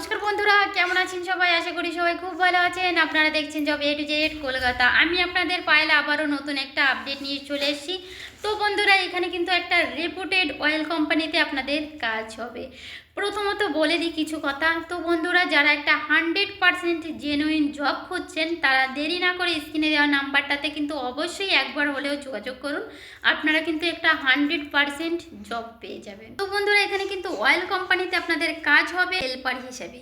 নমস্কার বন্ধুরা, কেমন আছেন সবাই? আশা করি সবাই খুব ভালো আছেন। আপনারা দেখছেন job A to Z Kolkata. আমি আপনাদের পায়েলা আবারও নতুন একটা আপডেট নিয়ে চলে এসেছি। তো বন্ধুরা, এখানে কিন্তু একটা রেপুটেড অয়েল কোম্পানিতে আপনাদের কাজ হবে। প্রথমত বলে দিই কিছু কথা। তো বন্ধুরা, যারা একটা হান্ড্রেড পারসেন্ট জেনুইন জব খুঁজছেন, তারা দেরি না করে স্ক্রিনে দেওয়া নাম্বারটাতে কিন্তু অবশ্যই একবার হলেও যোগাযোগ করুন। আপনারা কিন্তু একটা হান্ড্রেড পারসেন্ট জব পেয়ে যাবেন। তো বন্ধুরা, এখানে কিন্তু অয়েল কোম্পানিতে আপনাদের কাজ হবে হেল্পার হিসেবে।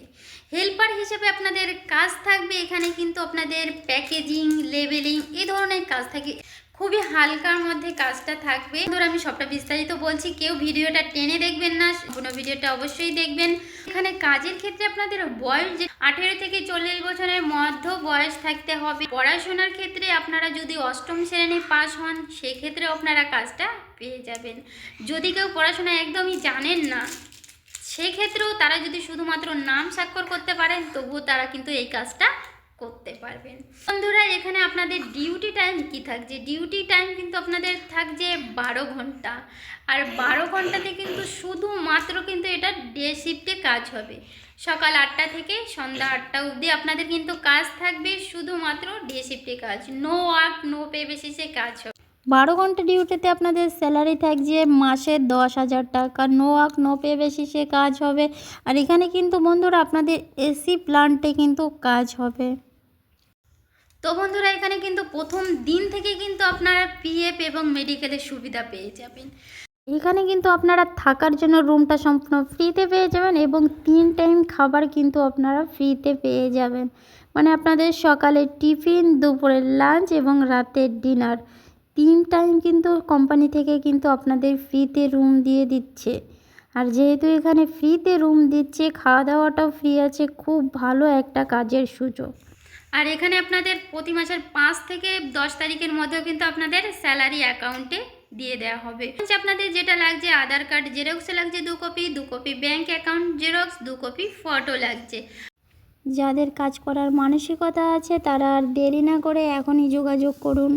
হেল্পার হিসেবে আপনাদের কাজ থাকবে, এখানে কিন্তু আপনাদের প্যাকেজিং লেবেলিং এই ধরনের কাজ থাকে। খুবই হালকার মধ্যে কাজটা থাকবে। ধর আমি সবটা বিস্তারিত বলছি, কেউ ভিডিওটা টেনে দেখবেন না কোনো ভিডিওটা অবশ্যই দেখবেন। এখানে কাজের ক্ষেত্রে আপনাদের বয়স যে আঠেরো থেকে চল্লিশ বছরের মধ্য বয়স থাকতে হবে। পড়াশোনার ক্ষেত্রে আপনারা যদি অষ্টম শ্রেণি পাস হন, সেক্ষেত্রেও আপনারা কাজটা পেয়ে যাবেন। যদি কেউ পড়াশোনা একদমই জানেন না, সেক্ষেত্রেও তারা যদি শুধুমাত্র নাম স্বাক্ষর করতে পারেন, তবুও তারা কিন্তু এই কাজটা করতে পারবেন। বন্ধুরা, এখানে আপনাদের ডিউটি টাইম কি থাকছে? ডিউটি টাইম কিন্তু আপনাদের থাকছে বারো ঘণ্টা। আর বারো ঘন্টাতে কিন্তু শুধুমাত্র কিন্তু এটা ডে শিফটে কাজ হবে। সকাল আটটা থেকে সন্ধ্যা আটটা অবধি আপনাদের কিন্তু কাজ থাকবে শুধুমাত্র ডে শিফটে কাজ। নো ওয়ার্ক নো পে বেসিসে কাজ হবে। বারো ঘণ্টা ডিউটিতে আপনাদের স্যালারি থাকছে মাসে দশ হাজার টাকা। নো ওয়ার্ক নো পে বেসিসে কাজ হবে। আর এখানে কিন্তু বন্ধুরা, আপনাদের এসি প্ল্যান্টে কিন্তু কাজ হবে। তো বন্ধুরা, এখানে কিন্তু প্রথম দিন থেকে কিন্তু আপনারা পিএফ এবং মেডিকেলের সুবিধা পেয়ে যাবেন। এখানে কিন্তু আপনারা থাকার জন্য রুমটা সম্পূর্ণ ফ্রিতে পেয়ে যাবেন এবং তিন টাইম খাবার কিন্তু আপনারা ফ্রিতে পেয়ে যাবেন। মানে আপনাদের সকালে টিফিন, দুপুরের লাঞ্চ এবং রাতের ডিনার তিন টাইম কিন্তু কোম্পানি থেকে কিন্তু আপনাদের ফ্রিতে রুম দিয়ে দিচ্ছে। আর যেহেতু এখানে ফ্রিতে রুম দিচ্ছে খাওয়া দাওয়াটাও ফ্রি আছে, খুব ভালো একটা কাজের সুযোগ। আর এখানে আপনাদের প্রতি মাসের পাঁচ থেকে দশ তারিখের মধ্যেও কিন্তু আপনাদের স্যালারি অ্যাকাউন্টে দিয়ে দেওয়া হবে। আপনাদের যেটা লাগছে, আধার কার্ড জেরক্স লাগছে দু কপি দু কপি ব্যাঙ্ক অ্যাকাউন্ট জেরক্স দু কপি ফটো লাগছে। যাদের কাজ করার মানসিকতা আছে, তারা আর দেরি না করে এখনই যোগাযোগ করুন।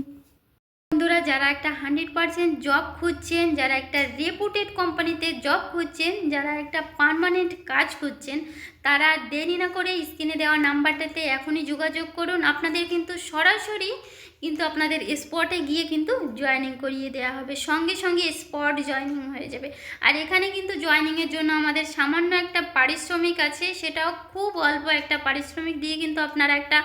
বন্ধুরা, যারা একটা হান্ড্রেড পারসেন্ট জব খুঁজছেন, যারা একটা রেপুটেড কোম্পানিতে জব খুঁজছেন, যারা একটা পার্মানেন্ট কাজ খুঁজছেন, তারা দেরি না করে স্ক্রিনে দেওয়া নাম্বারটাতে এখনই যোগাযোগ করুন। আপনাদের কিন্তু সরাসরি কিন্তু আপনাদের স্পটে গিয়ে কিন্তু জয়েনিং করিয়ে দেওয়া হবে। সঙ্গে সঙ্গে স্পট জয়েনিং হয়ে যাবে। আর এখানে কিন্তু জয়েনিংয়ের জন্য আমাদের সামান্য একটা পারিশ্রমিক আছে। সেটাও খুব অল্প একটা পারিশ্রমিক দিয়ে কিন্তু আপনারা একটা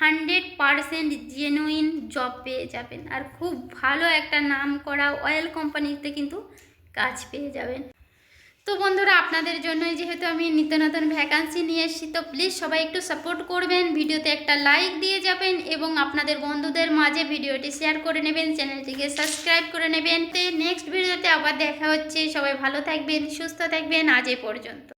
হান্ড্রেড পারসেন্ট জেনুইন জব পেয়ে যাবেন। আর খুব ভালো একটা নাম করা অয়েল কোম্পানিতে কিন্তু কাজ পেয়ে যাবেন। তো বন্ধুরা, আপনাদের জন্যই যেহেতু আমি নিত্য নতুন ভ্যাকান্সি নিয়ে এসেছি, তো প্লিজ সবাই একটু সাপোর্ট করবেন। ভিডিওতে একটা লাইক দিয়ে যাবেন এবং আপনাদের বন্ধুদের মাঝে ভিডিওটি শেয়ার করে নেবেন, চ্যানেলটিকে সাবস্ক্রাইব করে নেবেন। তো নেক্সট ভিডিওতে আবার দেখা হচ্ছে। সবাই ভালো থাকবেন, সুস্থ থাকবেন। আজ পর্যন্ত।